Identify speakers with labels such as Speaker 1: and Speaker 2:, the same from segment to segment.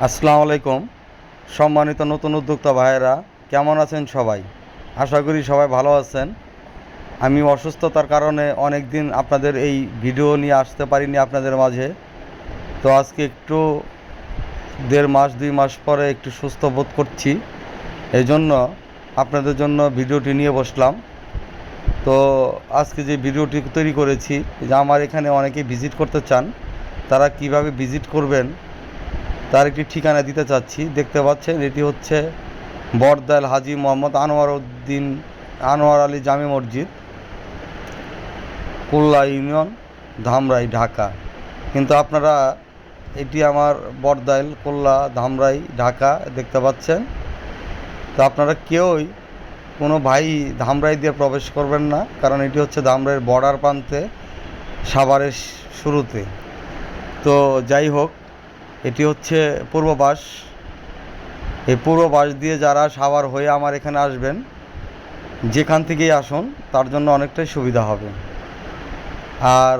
Speaker 1: আসসালামু আলাইকুম। সম্মানিত নতুন উদ্যোক্তা ভাইয়েরা, কেমন আছেন সবাই? আশা করি সবাই ভালো আছেন। আমি অসুস্থতার কারণে অনেক দিন আপনাদের এই ভিডিও নিয়ে আসতে পারিনি আপনাদের মাঝে। তো আজকে একটু দেড় মাস, দুই মাস পরে একটু সুস্থ বোধ করছি। এই জন্য আপনাদের জন্য ভিডিওটি নিয়ে বসলাম। তো আজকে যে ভিডিওটি তৈরি করেছি, যে আমার এখানে অনেকে ভিজিট করতে চান, তারা কীভাবে ভিজিট করবেন তার একটি ঠিকানা দিতে চাচ্ছি। দেখতে পাচ্ছেন, এটি হচ্ছে বরদাল হাজি মোহাম্মদ আনোয়ার উদ্দিন, আনোয়ার আলী জামি মসজিদ, কুল্লা ইউনিয়ন, ধামরাই, ঢাকা। কিন্তু আপনারা, এটি আমার বরদাইল কোল্লা, ধামরাই, ঢাকা দেখতে পাচ্ছেন। তো আপনারা কেউই কোনো ভাই ধামরাই দিয়ে প্রবেশ করবেন না, কারণ এটি হচ্ছে ধামরাইয়ের বর্ডার প্রান্তে সাভারের শুরুতে। তো যাই হোক এটি হচ্ছে পূর্ব পাশ এই পূর্ব পাশ দিয়ে যারা সাভার হয়ে আমার এখানে আসবেন, যেখান থেকেই আসুন, তার জন্য অনেকটাই সুবিধা হবে। আর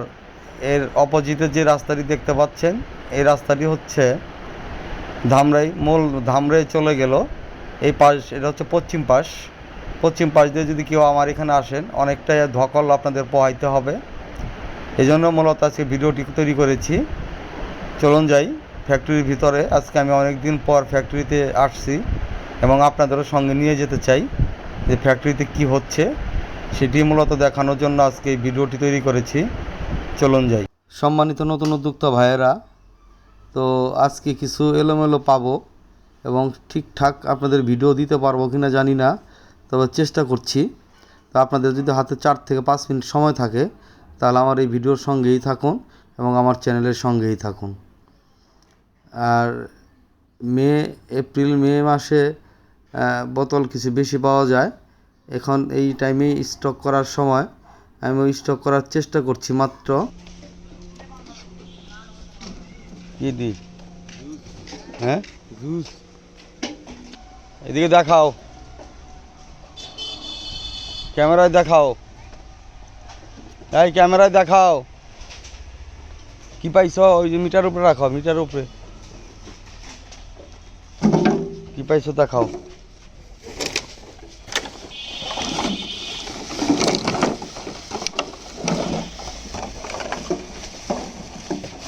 Speaker 1: এর অপোজিটে যে রাস্তাটি দেখতে পাচ্ছেন, এই রাস্তাটি হচ্ছে ধামরাই, মূল ধামরাই চলে গেল। এই পাশ, এটা হচ্ছে পশ্চিম পাশ। পশ্চিম পাশ দিয়ে যদি কেউ আমার এখানে আসেন, অনেকটাই ধকল আপনাদের পোহাইতে হবে। এই জন্য মূলত আজকে ভিডিওটি তৈরি করেছি। চলুন যাই। ফ্যাক্টরির ভিতরে আজকে আমি অনেক দিন পর ফ্যাক্টরিতে আসছি এবং আপনাদেরও সঙ্গে নিয়ে যেতে চাই যে ফ্যাক্টরিতে কি হচ্ছে সেটি মূলত দেখানোর জন্য আজকে এই ভিডিওটি তৈরি করেছি। চলুন যাই। সম্মানিত নতুন উদ্যোক্তা ভাইয়েরা, তো আজকে কিছু এলোমেলো পাবো এবং ঠিকঠাক আপনাদের ভিডিও দিতে পারব কি না জানি না, তবে চেষ্টা করছি। তো আপনাদের যদি হাতে চার থেকে পাঁচ মিনিট সময় থাকে, তাহলে আমার এই ভিডিওর সঙ্গেই থাকুন এবং আমার চ্যানেলের সঙ্গেই থাকুন। আর মে, এপ্রিল, মে মাসে বোতল কিছু বেশি পাওয়া যায়। এখন এই টাইমে স্টক করার সময় আমি ওই স্টক করার চেষ্টা করছি মাত্র। কি দি? হ্যাঁ?
Speaker 2: জুস
Speaker 1: এদিকে দেখাও। ক্যামেরায় দেখাও। এই ক্যামেরায় দেখাও। কি পাইছ? ওই যে মিটার উপরে রাখো, মিটার উপরে। পাইছো দেখাও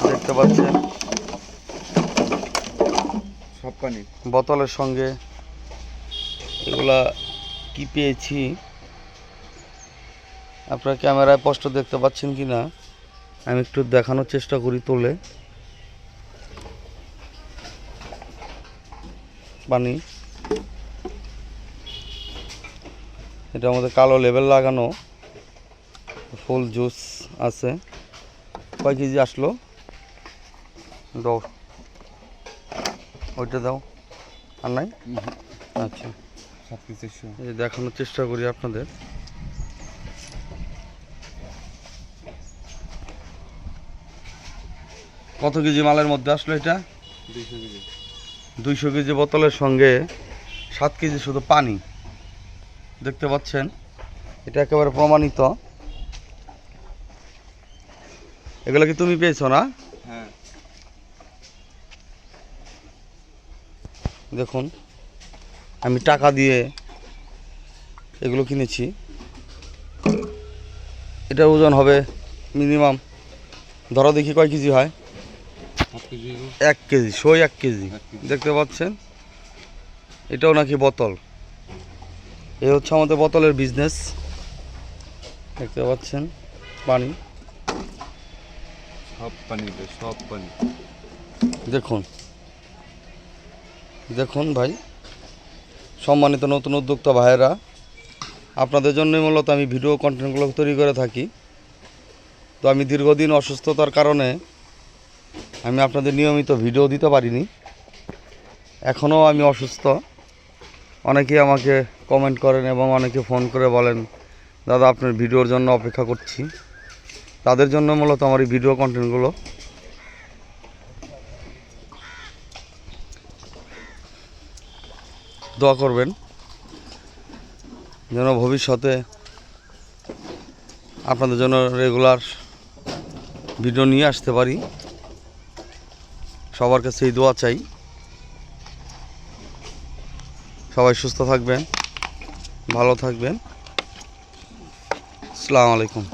Speaker 1: দেখতে পাচ্ছেন?
Speaker 2: সব পানি
Speaker 1: বোতলের সঙ্গে এগুলা কি পেয়েছি? আপনারা ক্যামেরায় স্পষ্ট দেখতে পাচ্ছেন কি না আমি একটু দেখানোর চেষ্টা করি তোলে। পানি এটা আমাদের কালো লেবেল লাগানো। ফুল জুস আছে। কয় কেজি আসলো? দাও ওইটা দাও। আর নাই? আচ্ছা। দেখানোর চেষ্টা করি আপনাদের। কত কেজি মালের মধ্যে আসলো এটা?
Speaker 2: দুইশো কেজি।
Speaker 1: দুইশো কেজি বোতলের সঙ্গে সাত কেজি শুধু পানি। দেখতে পাচ্ছেন এটা একেবারে প্রমাণিত। এগুলো কি তুমি পেয়েছ না?
Speaker 2: হ্যাঁ।
Speaker 1: দেখুন আমি টাকা দিয়ে এগুলো কিনেছি। এটা ওজন হবে মিনিমাম ধরো দেখি কয় কেজি হয়। এক কেজি সই এক কেজি দেখতে পাচ্ছেন? এটাও নাকি বোতল। এই হচ্ছে আমাদের বোতলের বিজনেস দেখতে পাচ্ছেন? পানি।
Speaker 2: সব পানি সব পানি।
Speaker 1: দেখুন। দেখুন ভাই সম্মানিত নতুন উদ্যোক্তা ভাইয়েরা আপনাদের জন্যই মূলত আমি ভিডিও কন্টেন্টগুলো তৈরি করে থাকি। তো আমি দীর্ঘদিন অসুস্থতার কারণে আমি আপনাদের নিয়মিত ভিডিও দিতে পারিনি। এখনও আমি অসুস্থ। অনেকেই আমাকে কমেন্ট করেন এবং অনেকে ফোন করে বলেন, দাদা, আপনার ভিডিওর জন্য অপেক্ষা করছি। তাদের জন্য মূলত আমার এই ভিডিও কন্টেন্টগুলো দোয়া করবেন, যেন ভবিষ্যতে আপনাদের জন্য রেগুলার ভিডিও নিয়ে আসতে পারি। সবার কাছে এই দোয়া চাই। সবাই সুস্থ থাকবেন ভালো থাকবেন। আসসালামু আলাইকুম।